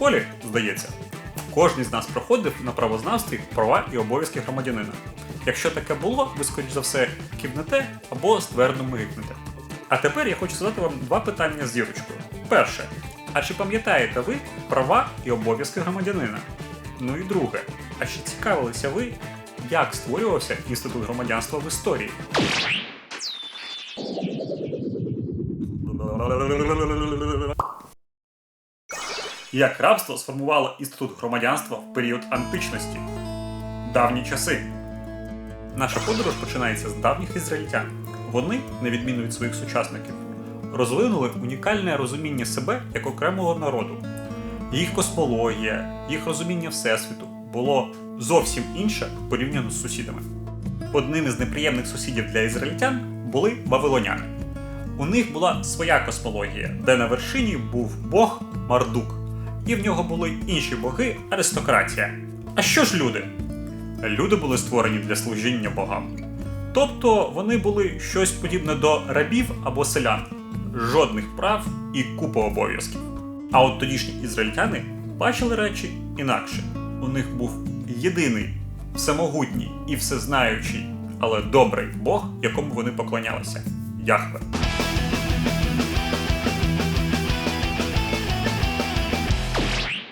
школі, здається, кожен з нас проходив на правознавстві права і обов'язки громадянина. Якщо таке було, ви, скоріш за все, кивнете або ствердно мигнете. А тепер я хочу задати вам два питання з зірочкою. Перше. А чи пам'ятаєте ви права і обов'язки громадянина? Ну і друге. А чи цікавилися ви, як створювався інститут громадянства в історії? Як рабство сформувало інститут громадянства в період античності? Давні часи. Наша подорож починається з давніх ізраїльтян. Вони, на відміну від своїх сучасників, розвинули унікальне розуміння себе як окремого народу. Їх космологія, їх розуміння Всесвіту було зовсім інше порівняно з сусідами. Одним із неприємних сусідів для ізраїльтян були вавилоняни. У них була своя космологія, де на вершині був бог Мардук, і в нього були інші боги аристократія. А що ж люди? Люди були створені для служіння богам. Тобто вони були щось подібне до рабів або селян, жодних прав і купа обов'язків. А от тодішні ізраїльтяни бачили речі інакше. У них був єдиний, всемогутній і всезнаючий, але добрий Бог, якому вони поклонялися Яхве.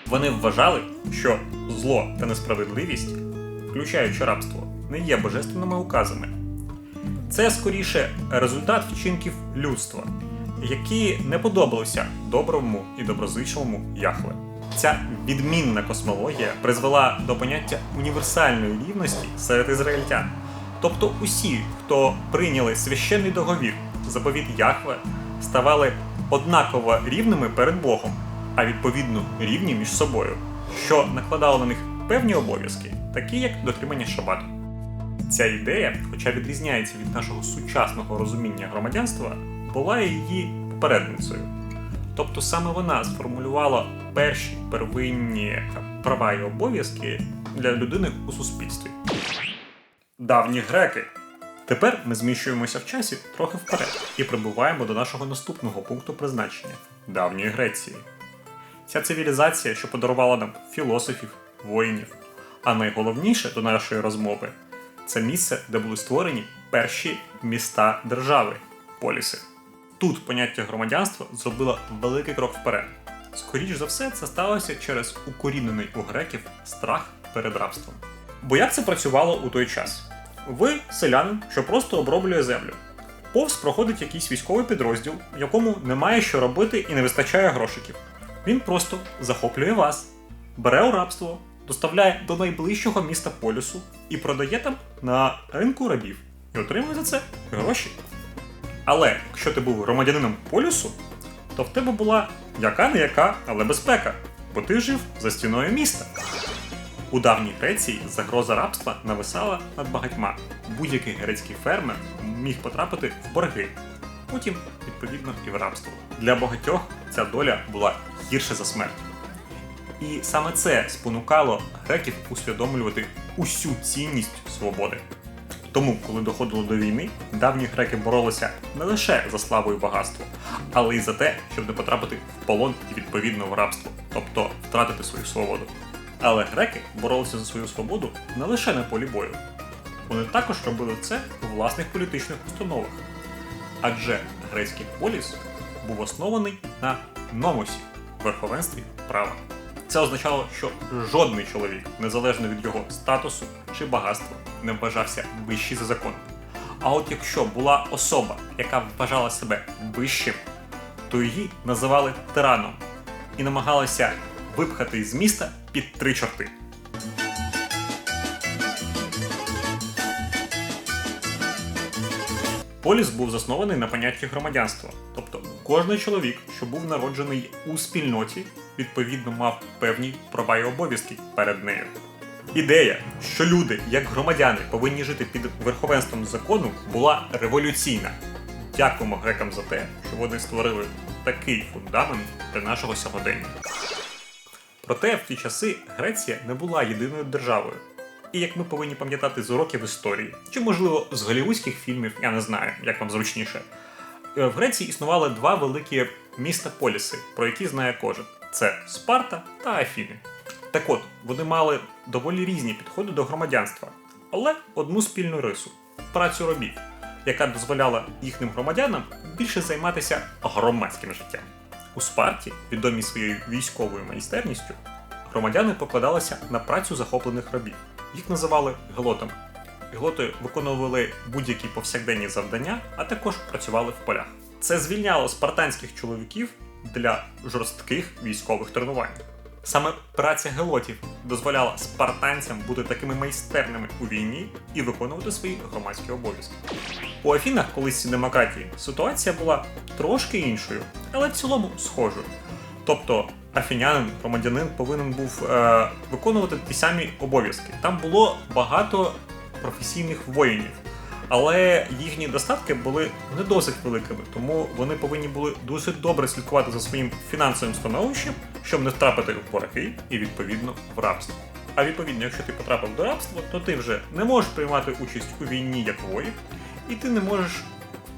Вони вважали, що зло та несправедливість, включаючи рабство, не є божественними указами. Це скоріше результат вчинків людства, які не подобалися доброму і доброзичливому Яхве. Ця відмінна космологія призвела до поняття універсальної рівності серед ізраїльтян. Тобто усі, хто прийняли священний договір, заповіт Яхве, ставали однаково рівними перед Богом, а відповідно рівні між собою, що накладало на них певні обов'язки, такі як дотримання шабату. Ця ідея, хоча відрізняється від нашого сучасного розуміння громадянства, була її попередницею. Тобто саме вона сформулювала перші первинні права і обов'язки для людини у суспільстві. Давні греки. Тепер ми зміщуємося в часі трохи вперед і прибуваємо до нашого наступного пункту призначення давньої Греції. Ця цивілізація, що подарувала нам філософів, воїнів, а найголовніше до нашої розмови це місце, де були створені перші міста держави поліси. Тут поняття громадянства зробило великий крок вперед. Скоріш за все, це сталося через укорінений у греків страх перед рабством. Бо як це працювало у той час? Ви селянин, що просто оброблює землю. Повз проходить якийсь військовий підрозділ, якому немає що робити і не вистачає грошиків. Він просто захоплює вас, бере у рабство, доставляє до найближчого міста полюсу і продає там на ринку рабів і отримує за це гроші. Але якщо ти був громадянином полюсу, то в тебе була яка не яка, але безпека, бо ти жив за стіною міста. У давній Греції загроза рабства нависала над багатьма. Будь-який грецький фермер міг потрапити в борги, потім, відповідно, і в рабство. Для багатьох ця доля була гірше за смерть. І саме це спонукало греків усвідомлювати усю цінність свободи. Тому, коли доходило до війни, давні греки боролися не лише за славу і багатство, але й за те, щоб не потрапити в полон і відповідно в рабство, тобто втратити свою свободу. Але греки боролися за свою свободу не лише на полі бою. Вони також робили це у власних політичних установах. Адже грецький поліс був оснований на номосі верховенстві права. Це означало, що жодний чоловік, незалежно від його статусу чи багатства, не вважався вищий за закон. А от якщо була особа, яка вважала себе вищим, то її називали тираном і намагалися випхати з міста під три чорти. Поліс був заснований на понятті громадянства, тобто кожний чоловік, що був народжений у спільноті, відповідно мав певні права і обов'язки перед нею. Ідея, що люди, як громадяни, повинні жити під верховенством закону, була революційна. Дякуємо грекам за те, що вони створили такий фундамент для нашого сьогодення. Проте в ті часи Греція не була єдиною державою. І як ми повинні пам'ятати з уроків історії, чи можливо з голівудських фільмів, я не знаю, як вам зручніше. е, В Греції існували два великі міста поліси, про які знає кожен: це Спарта та Афіни. Так от, вони мали доволі різні підходи до громадянства, але одну спільну рису працю робів, яка дозволяла їхнім громадянам більше займатися громадським життям. У Спарті, відомі своєю військовою майстерністю, громадяни покладалися на працю захоплених рабів. Їх називали гелотами. Гелоти виконували будь-які повсякденні завдання, а також працювали в полях. Це звільняло спартанських чоловіків для жорстких військових тренувань. Саме праця гелотів дозволяла спартанцям бути такими майстерними у війні і виконувати свої громадські обов'язки. У Афінах, колись демократії, ситуація була трошки іншою, але в цілому схожою. Тобто афінянин, громадянин повинен був е, виконувати ті самі обов'язки. Там було багато професійних воїнів, але їхні достатки були не досить великими, тому вони повинні були досить добре слідкувати за своїм фінансовим становищем, щоб не втрапити в борги і відповідно в рабство. А відповідно, якщо ти потрапив до рабства, то ти вже не можеш приймати участь у війні як воїн, і ти не можеш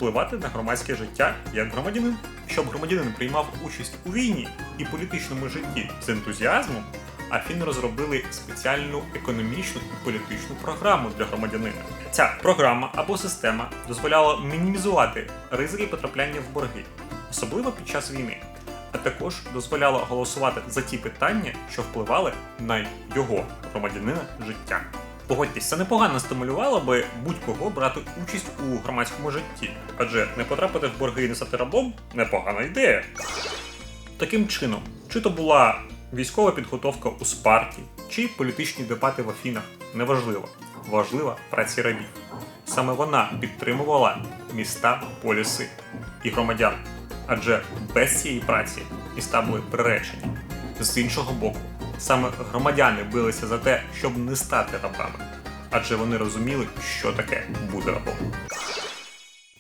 впливати на громадське життя як громадянин. Щоб громадянин приймав участь у війні і політичному житті з ентузіазмом, Афіни розробили спеціальну економічну і політичну програму для громадянина. Ця програма або система дозволяла мінімізувати ризики потрапляння в борги, особливо під час війни, а також дозволяла голосувати за ті питання, що впливали на його громадянина життя. Погодьтесь, це непогано стимулювало би будь-кого брати участь у громадському житті, адже не потрапити в борги і не стати рабом непогана ідея. Таким чином, чи то була військова підготовка у Спарті, чи політичні дебати в Афінах, неважливо. Важлива праця рабів. Саме вона підтримувала міста, поліси і громадян. Адже без цієї праці міста були приречені. З іншого боку, саме громадяни билися за те, щоб не стати рабами, адже вони розуміли, що таке бути рабом.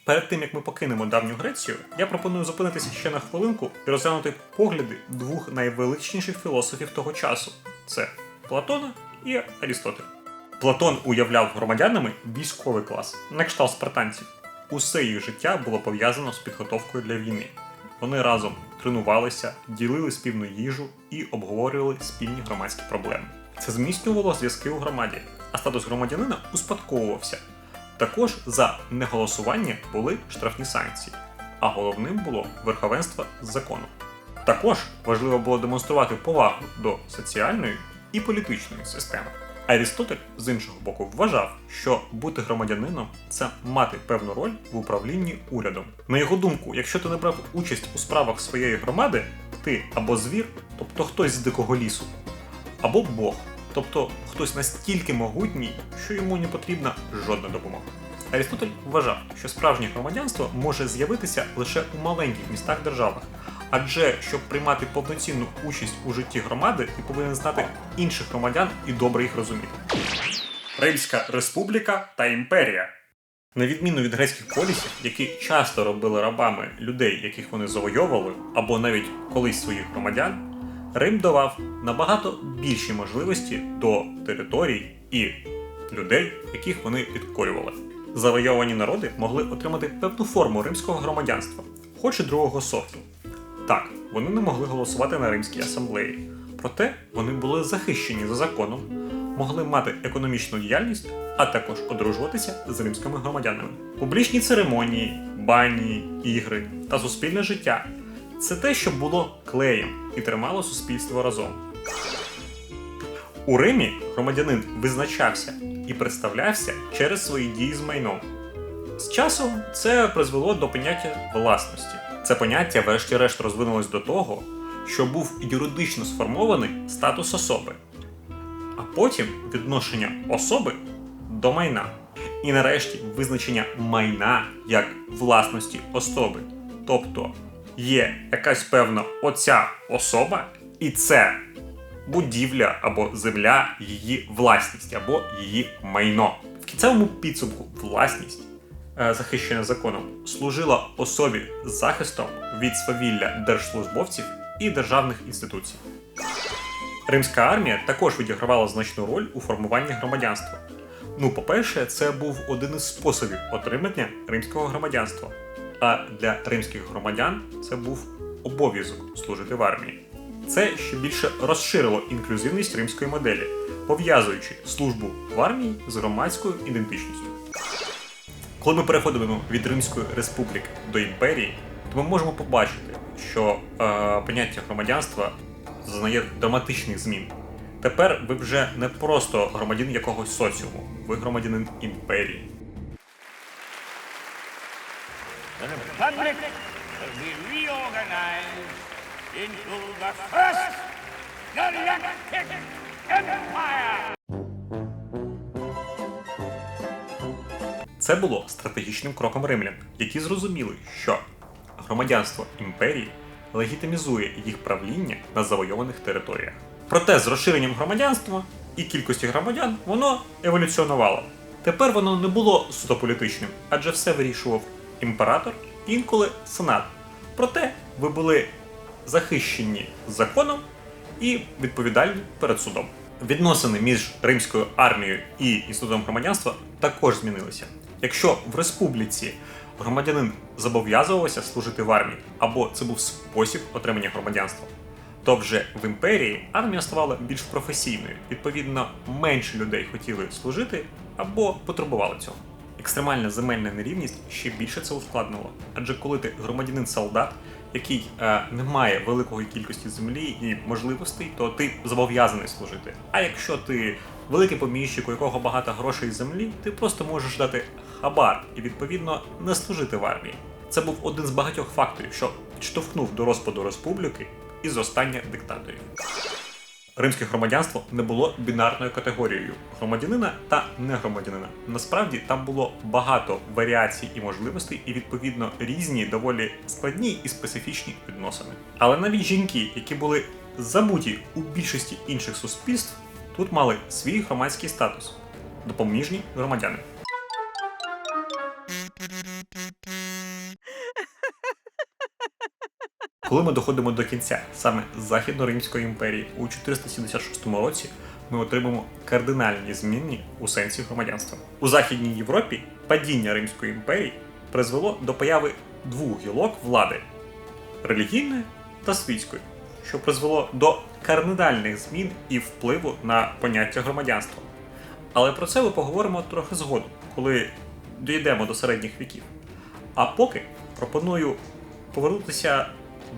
Перед тим як ми покинемо давню Грецію, я пропоную зупинитися ще на хвилинку і розглянути погляди двох найвеличніших філософів того часу: це Платона і Арістотель. Платон уявляв громадянами військовий клас, на кшталт спартанців. Усе їх життя було пов'язано з підготовкою для війни. Вони разом тренувалися, ділили спільну їжу і обговорювали спільні громадські проблеми. Це зміцнювало зв'язки у громаді, а статус громадянина успадковувався. Також за неголосування були штрафні санкції, а головним було верховенство закону. Також важливо було демонструвати повагу до соціальної і політичної системи. Арістотель з іншого боку вважав, що бути громадянином це мати певну роль в управлінні урядом. На його думку, якщо ти не брав участь у справах своєї громади, ти або звір, тобто хтось з дикого лісу, або Бог, тобто хтось настільки могутній, що йому не потрібна жодна допомога. Арістотель вважав, що справжнє громадянство може з'явитися лише у маленьких містах державах, адже щоб приймати повноцінну участь у житті громади, ти повинен знати інших громадян і добре їх розуміти. Римська республіка та імперія. На відміну від грецьких полісів, які часто робили рабами людей, яких вони завойовували, або навіть колись своїх громадян, Рим давав набагато більші можливості до територій і людей, яких вони підкорювали. Завойовані народи могли отримати певну форму римського громадянства, хоч і другого сорту. Так, вони не могли голосувати на римській асамблеї, проте вони були захищені за законом, могли мати економічну діяльність, а також одружуватися з римськими громадянами. Публічні церемонії, бані, ігри та суспільне життя це те, що було клеєм і тримало суспільство разом. У Римі громадянин визначався і представлявся через свої дії з майном. З часом це призвело до поняття власності. Це поняття, врешті-решт, розвинулось до того, що був юридично сформований статус особи, а потім відношення особи до майна. І нарешті визначення майна як власності особи. Тобто є якась певна оця особа, і це будівля або земля її власність або її майно. В кінцевому підсумку власність, захищена законом, служила особі захистом від свавілля держслужбовців і державних інституцій. Римська армія також відігравала значну роль у формуванні громадянства. Ну, по-перше, це був один із способів отримання римського громадянства. А для римських громадян це був обов'язок служити в армії. Це ще більше розширило інклюзивність римської моделі, пов'язуючи службу в армії з громадською ідентичністю. Коли ми переходимо від Римської республіки до імперії, то ми можемо побачити, що е, поняття громадянства зазнає драматичних змін. Тепер ви вже не просто громадянин якогось соціуму, ви громадянин імперії. Into the first galactic empire. Це було стратегічним кроком римлян, які зрозуміли, що громадянство імперії легітимізує їх правління на завойованих територіях. Проте з розширенням громадянства і кількості громадян воно еволюціонувало. Тепер воно не було суто політичним, адже все вирішував імператор, інколи сенат. Проте ви були захищені законом і відповідальні перед судом. Відносини між римською армією і інститутом громадянства також змінилися. Якщо в республіці громадянин зобов'язувався служити в армії, або це був спосіб отримання громадянства, то вже в імперії армія ставала більш професійною. Відповідно, менше людей хотіли служити або потребували цього. Екстремальна земельна нерівність ще більше це ускладнило. Адже коли ти громадянин-солдат, який е, не має великої кількості землі і можливостей, то ти зобов'язаний служити. А якщо ти великий поміщик, у якого багато грошей і землі, ти просто можеш дати хабар і відповідно не служити в армії. Це був один з багатьох факторів, що підштовхнув до розпаду республіки і зростання диктаторів. Римське громадянство не було бінарною категорією громадянина та негромадянина. Насправді там було багато варіацій і можливостей, і відповідно різні, доволі складні і специфічні відносини. Але навіть жінки, які були забуті у більшості інших суспільств, тут мали свій громадський статус допоміжні громадяни. Коли ми доходимо до кінця саме Західно-Римської імперії у 476 році, ми отримаємо кардинальні зміни у сенсі громадянства. У Західній Європі падіння Римської імперії призвело до появи двох гілок влади релігійної та світської, що призвело до кардинальних змін і впливу на поняття громадянства. Але про це ми поговоримо трохи згодом, коли дійдемо до середніх віків. А поки пропоную повернутися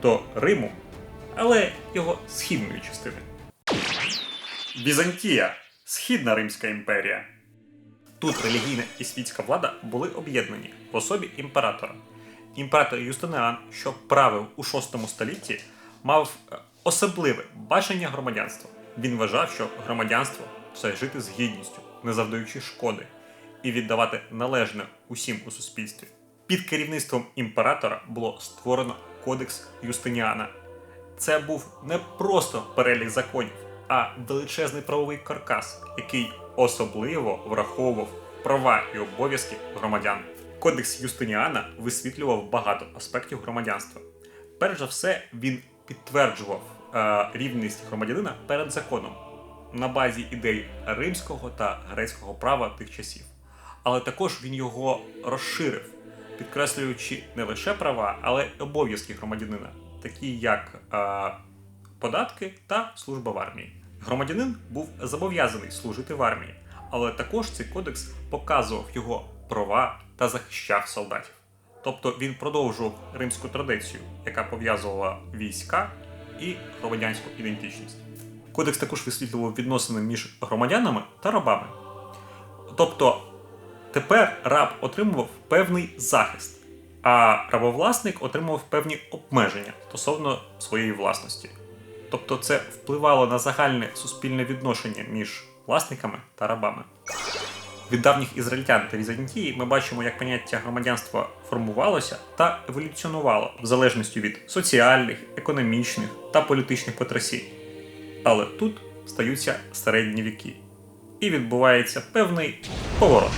до Риму, але його східної частини. Візантія східна Римська імперія. Тут релігійна і світська влада були об'єднані в особі імператора. Імператор Юстиніан, що правив у VI столітті, мав е, особливе бачення громадянства. Він вважав, що громадянство це жити з гідністю, не завдаючи шкоди, і віддавати належне усім у суспільстві. Під керівництвом імператора було створено Кодекс Юстиніана. Це був не просто перелік законів, а величезний правовий каркас, який особливо враховував права і обов'язки громадян. Кодекс Юстиніана висвітлював багато аспектів громадянства. Перш за все, він підтверджував е, рівність громадянина перед законом на базі ідей римського та грецького права тих часів. Але також він його розширив, підкреслюючи не лише права, але й обов'язки громадянина, такі як е, податки та служба в армії. Громадянин був зобов'язаний служити в армії, але також цей кодекс показував його права та захищав солдатів. Тобто він продовжував римську традицію, яка пов'язувала війська і громадянську ідентичність. Кодекс також висвітлював відносини між громадянами та рабами. Тобто тепер раб отримував певний захист, а рабовласник отримував певні обмеження стосовно своєї власності. Тобто це впливало на загальне суспільне відношення між власниками та рабами. Від давніх ізраїльтян та Візантії ми бачимо, як поняття громадянства формувалося та еволюціонувало в залежності від соціальних, економічних та політичних потрясінь. Але тут стаються середні віки, і відбувається певний поворот.